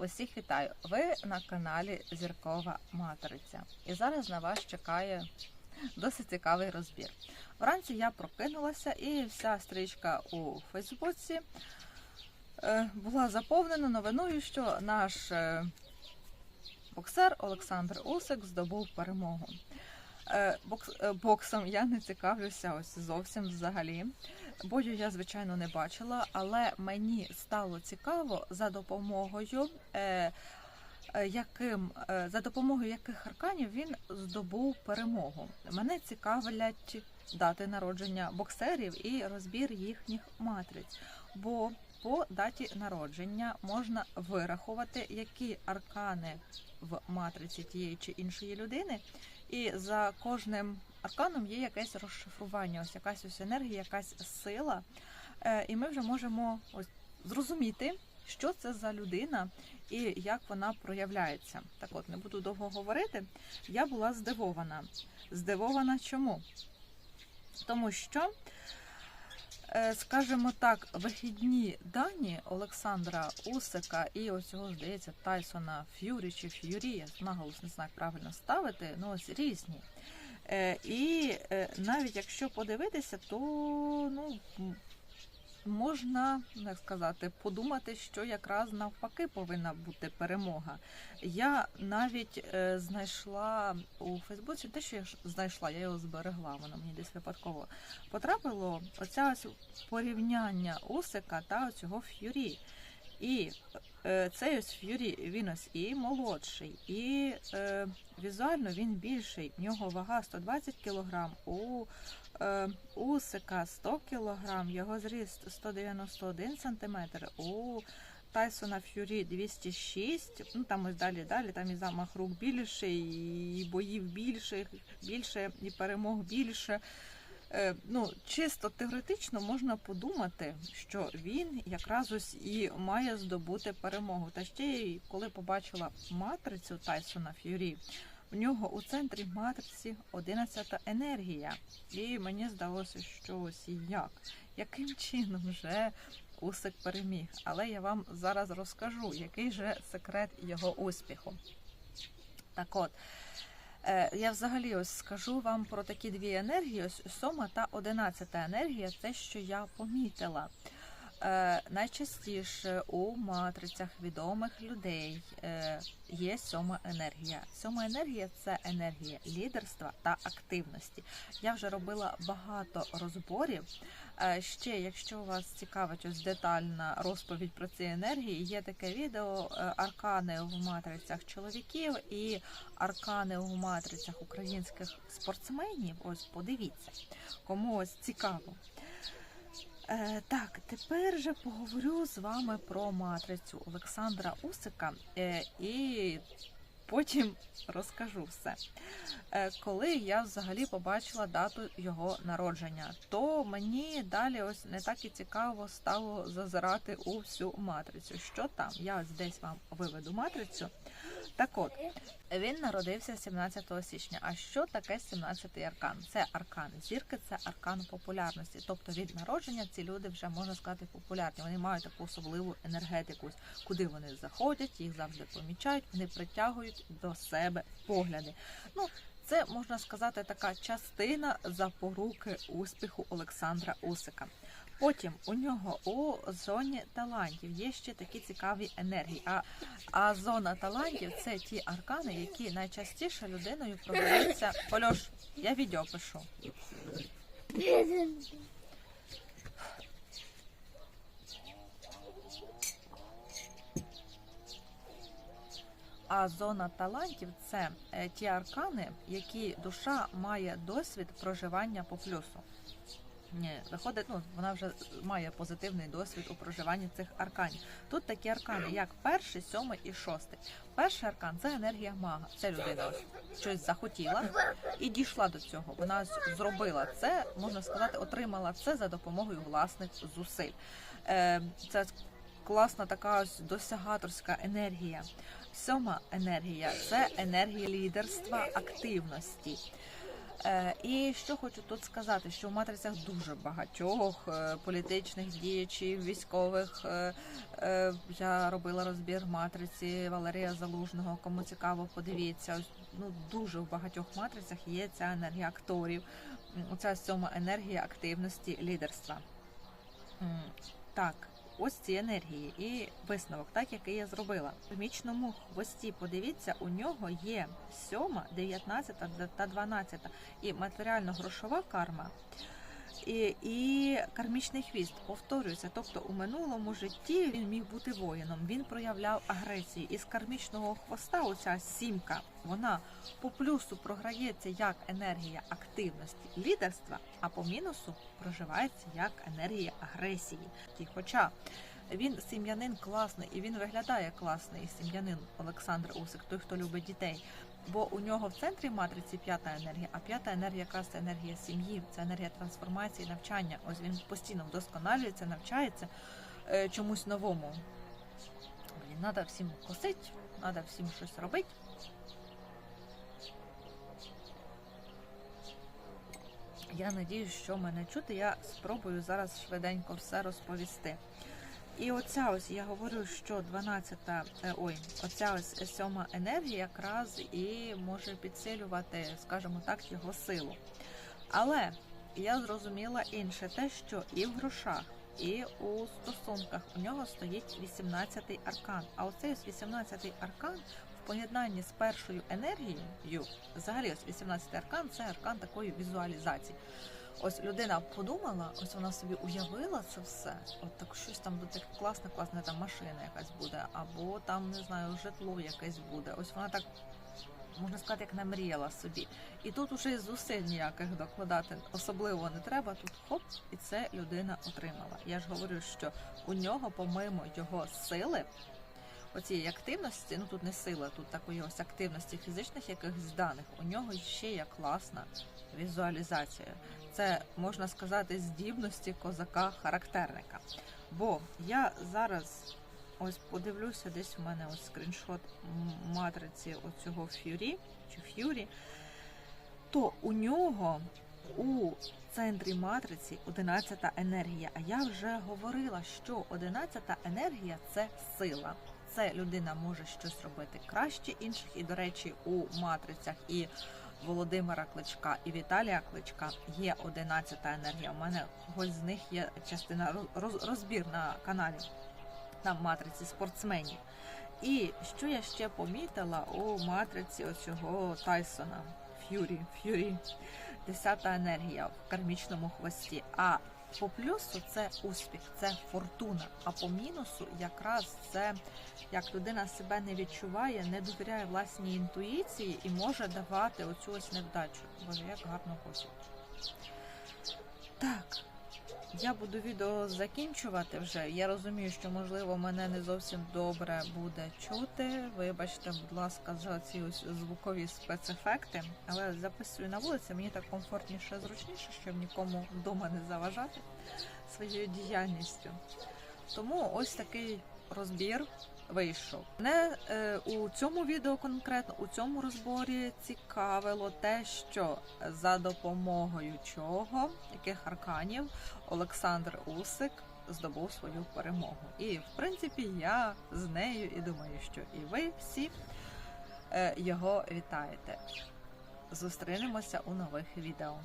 Усіх вітаю! Ви на каналі Зіркова Матриця. І зараз на вас чекає досить цікавий розбір. Вранці я прокинулася, і вся стрічка у Фейсбуці е, була заповнена новиною, що наш е, боксер Олександр Усик здобув перемогу. Е, бокс, е, боксом я не цікавлюся ось зовсім взагалі. Бою я, звичайно, не бачила, але мені стало цікаво за допомогою. Е, яким за допомогою яких арканів він здобув перемогу? Мене цікавлять дати народження боксерів і розбір їхніх матриць. Бо по даті народження можна вирахувати, які аркани в матриці тієї чи іншої людини, і за кожним арканом є якесь розшифрування, ось якась ось енергія, якась сила. Е, І ми вже можемо ось зрозуміти, що це за людина і як вона проявляється. Так от, не буду довго говорити. Я була здивована. Здивована чому? Тому що, скажімо так, вихідні дані Олександра Усика і ось цього, здається, Тайсона Ф'юрі чи Ф'юрі, наголос не знаю, правильно ставити, ну ось різні. Е, І е, навіть якщо подивитися, то ну, можна як сказати, подумати, що якраз навпаки повинна бути перемога. Я навіть е, знайшла у Фейсбуці те, що я знайшла, я його зберегла, воно мені десь випадково потрапило. Оця ось порівняння Усика та цього Ф'юрі. І е, цей ось Ф'юрі, він ось і молодший, і е, візуально він більший. В нього вага 120 кг, у е, Усика 100 кг, його зріст 191 см, у Тайсона Ф'юрі 206, ну там ось далі, далі, там і замах рук більше, і боїв більше, більше, і перемог більше. Е, ну, чисто теоретично можна подумати, що він якраз ось і має здобути перемогу. Та ще й коли побачила матрицю Тайсона Ф'юрі, в нього у центрі матриці 11-та енергія. І мені здалося, що ось як, яким чином вже Усик переміг. Але я вам зараз розкажу, який же секрет його успіху. Так от. Е, Я взагалі ось скажу вам про такі дві енергії: ось сома та одинадцята енергія це що я помітила. Е, Найчастіше у матрицях відомих людей е, є сьома енергія. Сьома енергія це енергія лідерства та активності. Я вже робила багато розборів. Е, Ще, якщо вас цікавить ось детальна розповідь про ці енергії, є таке відео аркани в матрицях чоловіків і аркани у матрицях українських спортсменів. Ось подивіться, кому ось цікаво. Е, так, тепер же поговорю з вами про матрицю Олександра Усика е, і потім розкажу все. Е, коли я взагалі побачила дату його народження, то мені далі ось не так і цікаво стало зазирати у всю матрицю. Що там? Я ось десь вам виведу матрицю. Так от, він народився 17 січня. А що таке 17-й аркан? Це аркан зірки, це аркан популярності. Тобто від народження ці люди вже можна сказати популярні. Вони мають таку особливу енергетику. Куди вони заходять, їх завжди помічають, вони притягують до себе погляди. Ну, це можна сказати така частина запоруки успіху Олександра Усика. Потім у нього у зоні талантів є ще такі цікаві енергії. А, а зона талантів це ті аркани, які найчастіше людиною продаються. Ольош, я відео пишу. А зона талантів це е, ті аркани, які душа має досвід проживання по плюсу. Ні, виходить, ну вона вже має позитивний досвід у проживанні цих арканів. Тут такі аркани, як перший, сьомий і шостий. Перший аркан це енергія мага. Це людина ось щось захотіла і дійшла до цього. Вона зробила це, можна сказати, отримала це за допомогою власних зусиль. Е, Це класна така ось досягаторська енергія. Сьома енергія це енергія лідерства, активності. Е, І що хочу тут сказати, що в матрицях дуже багатьох е, політичних діячів, військових. е, Я робила розбір матриці Валерія Залужного. Кому цікаво, подивіться. Ну дуже в багатьох матрицях є ця енергія акторів. Оця сьома енергія активності лідерства. Так, ось ці енергії і висновок, так який я зробила. В мічному хвості, подивіться, у нього є сьома, 19 та 12 і матеріально-грошова карма. І, і кармічний хвіст повторюється. Тобто у минулому житті він міг бути воїном, він проявляв агресію. І з кармічного хвоста, оця сімка, вона по плюсу програється як енергія активності лідерства, а по мінусу проживається як енергія агресії. І хоча він сім'янин класний і він виглядає класний сім'янин Олександр Усик, той, хто любить дітей. Бо у нього в центрі матриці п'ята енергія, а п'ята енергія якраз це енергія сім'ї, це енергія трансформації, навчання. Ось він постійно вдосконалюється, навчається е, чомусь новому. Блін, треба всім косить, треба всім щось робити. Я надіюсь, що мене чути. Я спробую зараз швиденько все розповісти. І оця ось я говорю, що 12, е, ой, оця ось сьома енергія якраз і може підсилювати, скажімо так, його силу. Але я зрозуміла інше, те, що і в грошах, і у стосунках у нього стоїть 18-й аркан. А оцей ось 18-й аркан в поєднанні з першою енергією, взагалі ось 18-й аркан це аркан такої візуалізації. Ось людина подумала, ось вона собі уявила це все. От так щось там буде класна, класна там машина якась буде, або там не знаю, житло якесь буде. Ось вона так можна сказати, як намріяла собі. І тут уже зусиль ніяких докладати особливо не треба. Тут хоп, і це людина отримала. Я ж говорю, що у нього, помимо його сили. Оцієї активності, ну тут не сила, тут такої ось активності фізичних якихось даних. У нього ще є класна візуалізація. Це можна сказати здібності козака-характерника. Бо я зараз ось подивлюся, десь у мене ось скріншот матриці оцього ф'юрі чи ф'юрі, то у нього у центрі матриці 11 енергія. А я вже говорила, що 11 енергія це сила. Це людина може щось робити краще інших. І, до речі, у матрицях і Володимира Кличка і Віталія Кличка є 11 енергія. У мене ось з них є частина роз- розбір на каналі на матриці спортсменів. І що я ще помітила у матриці оцього Тайсона Ф'юрі, Ф'юрі, 10 енергія в кармічному хвості. А по плюсу це успіх, це фортуна. А по мінусу якраз це як людина себе не відчуває, не довіряє власній інтуїції і може давати оцю ось невдачу. Боже, як гарно хочу. Так. Я буду відео закінчувати вже. Я розумію, що можливо мене не зовсім добре буде чути. Вибачте, будь ласка, за ці ось звукові спецефекти. Але записую на вулиці, мені так комфортніше, зручніше, щоб нікому вдома не заважати своєю діяльністю. Тому ось такий розбір вийшов. Мене е, у цьому відео конкретно у цьому розборі цікавило те, що за допомогою чого, яких арканів Олександр Усик здобув свою перемогу. І в принципі я з нею і думаю, що і ви всі е, його вітаєте. Зустрінемося у нових відео.